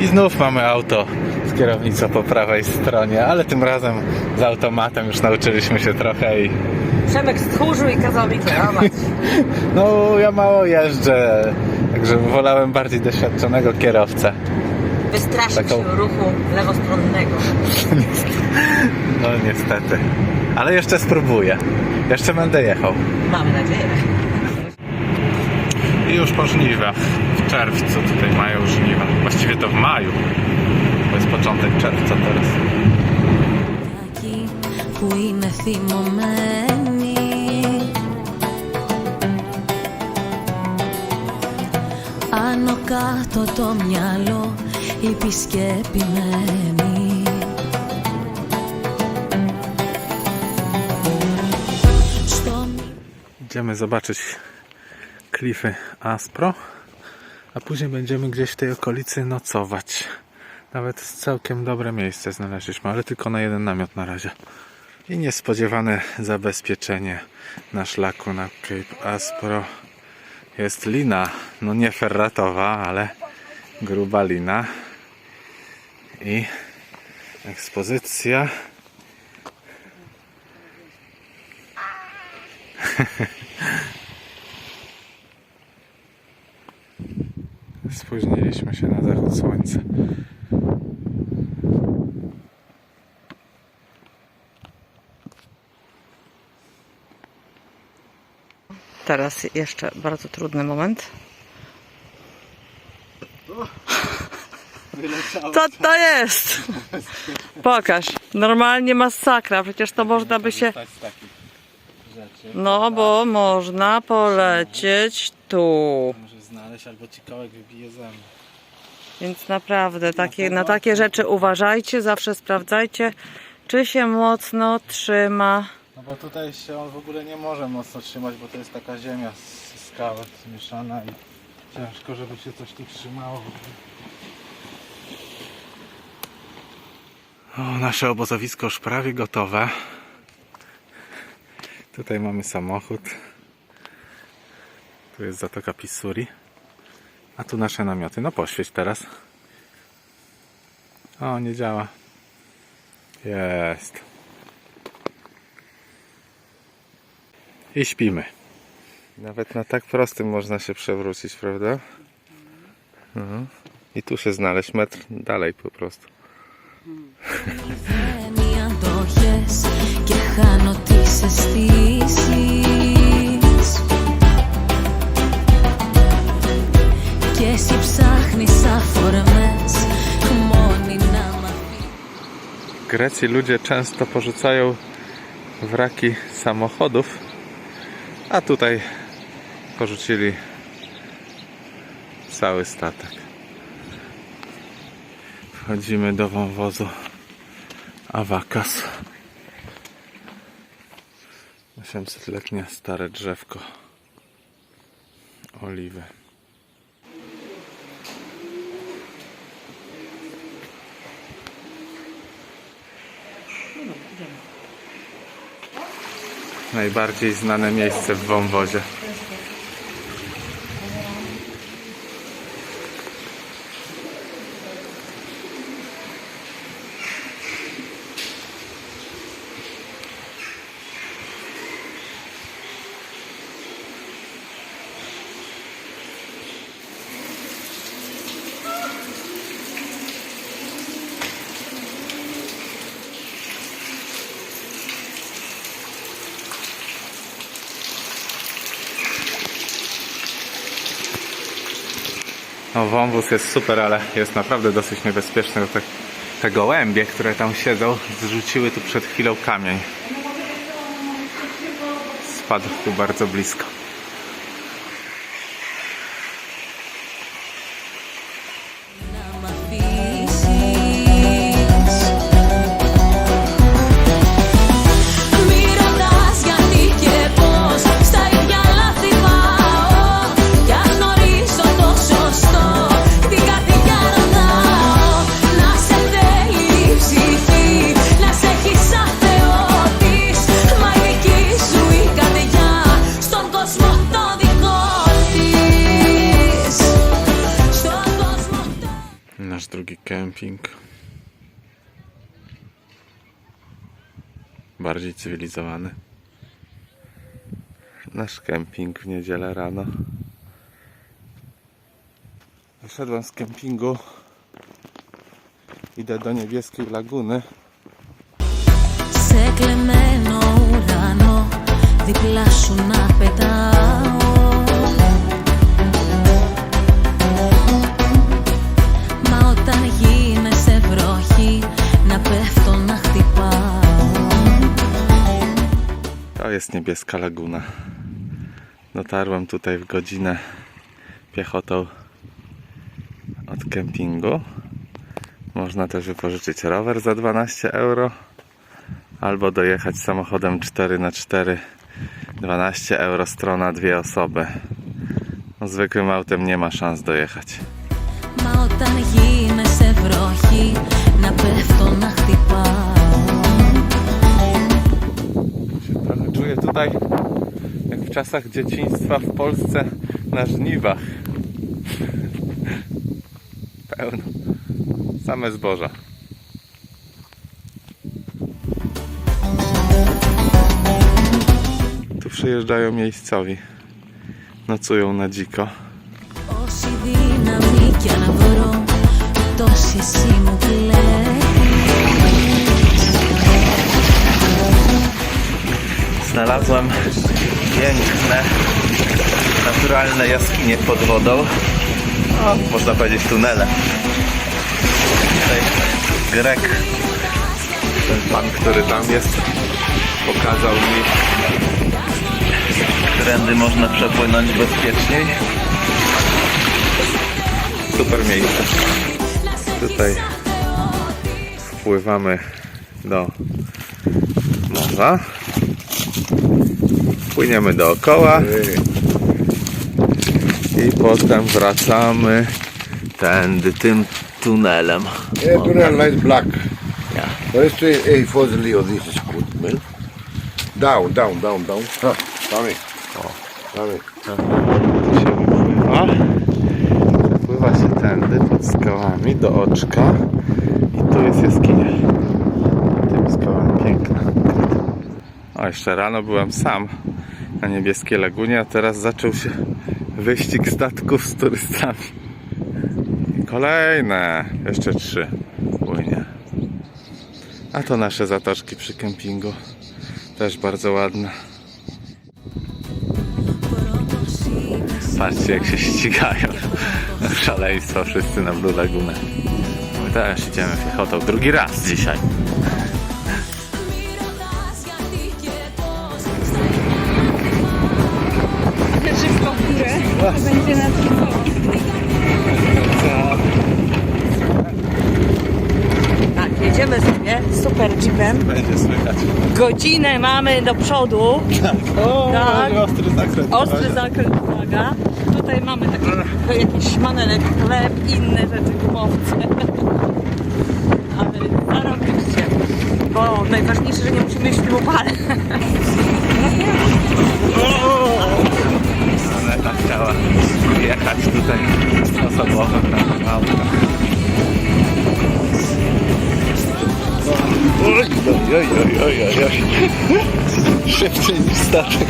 I znów mamy auto z kierownicą po prawej stronie, ale tym razem z automatem już nauczyliśmy się trochę i... Przemek stchórzył i kazał mi kierować. No, ja mało jeżdżę, także wolałem bardziej doświadczonego kierowcę. Wystraszył Taką- się ruchu lewostronnego. No niestety. Ale jeszcze spróbuję. Jeszcze będę jechał. Mamy nadzieję I już po żniwach. W czerwcu tutaj mają żniwa. Właściwie to w maju. To jest początek czerwca teraz. Εκεί που είναι θυμωμένη Άνω κάτω το μυαλό η επισκέπημένη Στο Idziemy zobaczyć klify Aspro, a później będziemy gdzieś w tej okolicy nocować. Nawet całkiem dobre miejsce znaleźliśmy, ale tylko na jeden namiot na razie. I niespodziewane zabezpieczenie na szlaku na Cape Aspro jest lina, no nie ferratowa, ale gruba lina. I ekspozycja Spóźniliśmy się na zachód słońca. Teraz jeszcze bardzo trudny moment. Co to jest? Pokaż. Normalnie masakra. Przecież to można by się... No, bo można polecieć tu. Znaleźć albo ci kołek wybije zęby. Więc naprawdę takie, na takie rzeczy uważajcie. Zawsze sprawdzajcie, czy się mocno trzyma. No bo tutaj się on w ogóle nie może mocno trzymać, bo to jest taka ziemia z skałek zmieszana i ciężko, żeby się coś tu trzymało. w ogóle. O, nasze obozowisko już prawie gotowe. Tutaj mamy samochód. Tu jest Zatoka Pisuri. A tu nasze namioty. No poświeć teraz. O, nie działa. Jest. I śpimy. Nawet na tak prostym można się przewrócić, prawda? Mhm. I tu się znaleźć metr dalej po prostu. Mhm. Και εσύ ψάχνεις αφορμές μόνη να μ' αφήσεις W Grecji ludzie często porzucają wraki samochodów, a tutaj porzucili cały statek. Wchodzimy do wąwozu Awakas. 800-letnie stare drzewko oliwy. Najbardziej znane miejsce w wąwozie. No, wąwóz jest super, ale jest naprawdę dosyć niebezpieczny. Te, te gołębie, które tam siedzą, zrzuciły tu przed chwilą kamień. Spadł tu bardzo blisko. Kemping. Bardziej cywilizowany. Nasz kemping w niedzielę rano. Wyszedłem z kempingu. Idę do niebieskiej laguny. Seklemeno rano, dipla na pedał. To jest niebieska laguna. Dotarłem tutaj w godzinę piechotą od kempingu. Można też wypożyczyć rower za 12 euro albo dojechać samochodem 4x4 12 euro strona dwie osoby. No, zwykłym autem nie ma szans dojechać. Μα όταν γίνεσαι βροχή Να πέφτω να χτυπάω czuję tutaj jak w czasach dzieciństwa w Polsce na żniwach. Pełno. Same zboża. Tu przyjeżdżają miejscowi. Nocują na dziko. Όση δύναμη κι αν βρω Τόση εσύ μου Znalazłem piękne, naturalne jaskinie pod wodą. O, można powiedzieć tunele. Tutaj Grek, ten pan, który tam jest, pokazał mi, którędy można przepłynąć bezpieczniej. Super miejsce. Tutaj wpływamy do morza. Płyniemy dookoła i potem wracamy tędy tym tunelem. Yeah, tunnel light black. Yeah. First, hey, first Leo, this is good, man. Down, down, down, down. Tommy. Się wypływa. Przepływa się tędy pod skałami do oczka i tu jest jaskinia. Tymi skałami piękna. O, jeszcze rano byłem sam na niebieskiej lagunie, a teraz zaczął się wyścig statków z turystami. Kolejne, jeszcze trzy płynie. A to nasze zatoczki przy kempingu. Też bardzo ładne. Patrzcie jak się ścigają. Szaleństwo wszyscy na Blue Lagunę. My też idziemy piechotą. Drugi raz dzisiaj. To będzie nas Tak, jedziemy sobie super jeepem. Będzie słychać. Godzinę mamy do przodu. O, Tak. ostry zakręt. Ostry zakręt, uwaga. Tutaj mamy takie jakiś manelek, chleb, inne rzeczy, gumowce. Ale zarobiście. Bo najważniejsze, że nie musimy jeść w tym upale. jechać tutaj osobowym na autach. Oj, oj, oj, oj, oj, oj, oj. Szybciej niż statek.